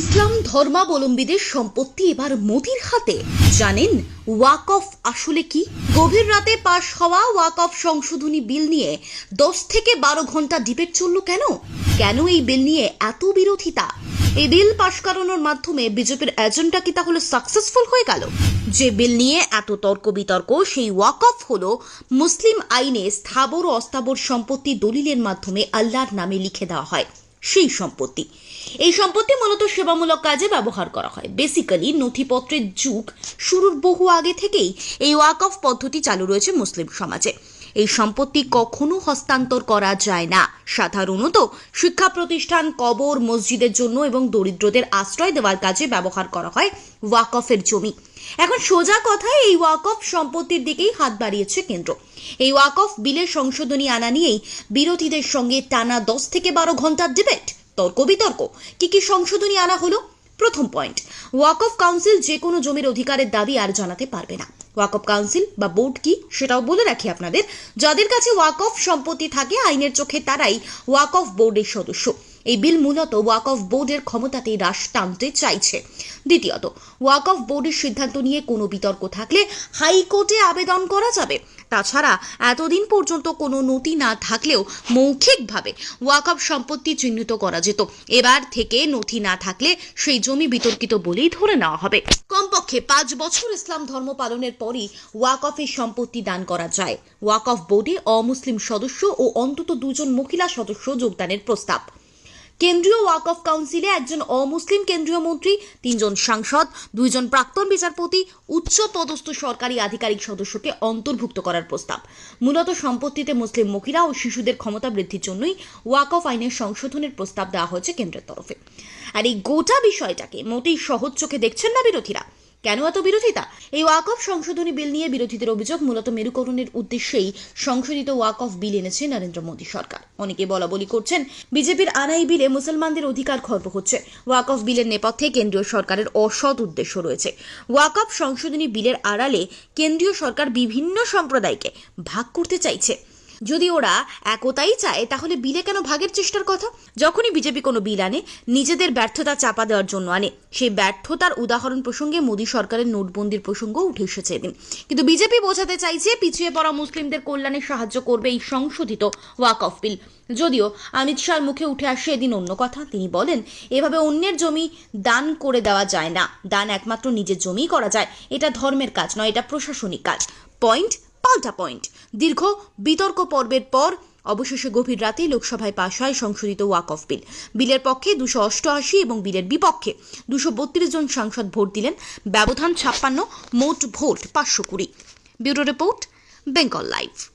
ইসলাম ধর্মাবলম্বীদের সম্পত্তি এবার মোদির হাতে। জানেন, ওয়াক অফ আসলে কি? গভীর রাতে পাশ হওয়া ওয়াক অফ সংশোধনী বিল নিয়ে দশ থেকে বারো ঘণ্টা ডিবেট চলল কেন? কেন এই বিল নিয়ে এত বিরোধিতা? এই বিল পাশ করানোর মাধ্যমে বিজেপির এজেন্ডা কি তাহলে সাকসেসফুল হয়ে গেল? যে বিল নিয়ে এত তর্ক বিতর্ক সেই ওয়াক অফ হলো মুসলিম আইনে স্থাবর অস্থাবর সম্পত্তি দলিলের মাধ্যমে আল্লাহর নামে লিখে দেওয়া হয়। সেই সম্পত্তি। এই সম্পত্তি মূলত সেবামূলক কাজে ব্যবহার করা হয়। বেসিক্যালি নথিপত্রের যুগ শুরুর বহু আগে থেকেই এই ওয়াক অফ পদ্ধতি চালু রয়েছে মুসলিম সমাজে। এই সম্পত্তি কখনো হস্তান্তর করা যায় না। সাধারণত শিক্ষা প্রতিষ্ঠান কবর, মসজিদের জন্য এবং দরিদ্রদের আশ্রয় দেওয়ার কাজে ব্যবহার করা হয় ওয়াকফের জমি। এখন সোজা কথায় এই ওয়াকফ সম্পত্তির দিকেই হাত বাড়িয়েছে কেন্দ্র। এই ওয়াকফ বিলের সংশোধনী আনা নিয়েই বিরোধীদের সঙ্গে টানা দশ থেকে বারো ঘণ্টার ডিবেট। তর্ক বিতর্ক। কি কি সংশোধনী আনা হলো? প্রথম পয়েন্ট, ওয়াকফ কাউন্সিল যে কোনো জমির অধিকারের দাবি আর জানাতে পারবে না। ওয়াক অফ কাউন্সিল বা বোর্ড কি সেটাও বলে রাখি আপনাদের। যাদের কাছে ওয়াকফ সম্পত্তি থাকে, আইনের চোখে তারাই ওয়াকফ বোর্ডের সদস্য। এই বিল মূলত ওয়াক অফ বোর্ডের ক্ষমতাতে হ্রাস টানতে চাইছে। দ্বিতীয়ত, ওয়াক অফ বোর্ডের সিদ্ধান্ত নিয়ে কোনো বিতর্ক থাকলে হাইকোর্টে আবেদন করা যাবে। তাছাড়া এতদিন পর্যন্ত কোনো নথি না থাকলেও মৌখিকভাবে ওয়াক অফ সম্পত্তি চিহ্নিত করা যেত। এবার থেকে নথি না থাকলে সেই জমি বিতর্কিত বলেই ধরে নেওয়া হবে। কমপক্ষে পাঁচ বছর ইসলাম ধর্ম পালনের পরই ওয়াক অফের সম্পত্তি দান করা যায়। ওয়াক অফ বোর্ডে অমুসলিম সদস্য ও অন্তত দুজন মহিলা সদস্য যোগদানের প্রস্তাব। কেন্দ্রীয় ওয়াক অফ কাউন্সিলে একজন অমুসলিম কেন্দ্রীয় মন্ত্রী, তিনজন সাংসদ, দুইজন প্রাক্তন বিচারপতি, উচ্চ পদস্থ সরকারি আধিকারিক সদস্যকে অন্তর্ভুক্ত করার প্রস্তাব। মূলত সম্পত্তিতে মুসলিম মহিলা ও শিশুদের ক্ষমতা বৃদ্ধির জন্যই ওয়াক অফ আইনের সংশোধনের প্রস্তাব দেওয়া হয়েছে কেন্দ্রের তরফে। আর এই গোটা বিষয়টাকে মোটেই সহজ চোখে দেখছেন না বিরোধীরা। কেন এত বিরোধিতা? এই ওয়াক অফ সংশোধনী বিল নিয়ে বিরোধীদের অভিযোগ মূলত মেরুকরণের উদ্দেশ্যেই সংশোধিত ওয়াক অফ বিল এনেছে নরেন্দ্র মোদী সরকার। অনেকে বলা বলি করছেন, বিজেপির আনা এই বিলে মুসলমানদের অধিকার খর্ব হচ্ছে। ওয়াক অফ বিলের নেপথ্যে কেন্দ্রীয় সরকারের অসৎ উদ্দেশ্য রয়েছে। ওয়াক অফ সংশোধনী বিলের আড়ালে কেন্দ্রীয় সরকার বিভিন্ন সম্প্রদায়কে ভাগ করতে চাইছে। যদি ওরা একতাই চায়, তাহলে বিলে কেন ভাগের চেষ্টার কথা? যখনই বিজেপি কোনো বিল আনে, নিজেদের ব্যর্থতা চাপা দেওয়ার জন্য আনে। সেই ব্যর্থতার উদাহরণ প্রসঙ্গে মোদী সরকারের নোটবন্দির প্রসঙ্গ উঠে এসেছে এদিন। কিন্তু বিজেপি বোঝাতে চাইছে, পিছিয়ে পড়া মুসলিমদের কল্যাণে সাহায্য করবে এই সংশোধিত ওয়াক অফ বিল। যদিও অমিত শাহর মুখে উঠে আসে এদিন অন্য কথা। তিনি বলেন, এভাবে অন্যের জমি দান করে দেওয়া যায় না। দান একমাত্র নিজের জমিই করা যায়। এটা ধর্মের কাজ নয়, এটা প্রশাসনিক কাজ। পয়েন্ট পাল্টা পয়েন্ট। দীর্ঘ বিতর্ক পর্বের পর অবশেষে গভীর রাতে লোকসভায় পাশ হয় সংশোধিত ওয়াক অফ বিল। বিলের পক্ষে দুশো অষ্টআশি এবং বিলের বিপক্ষে দুশো বত্রিশ জন সাংসদ ভোট দিলেন। ব্যবধান ছাপ্পান্ন, মোট ভোট পাঁচশো কুড়ি। Bureau report, Bengal live.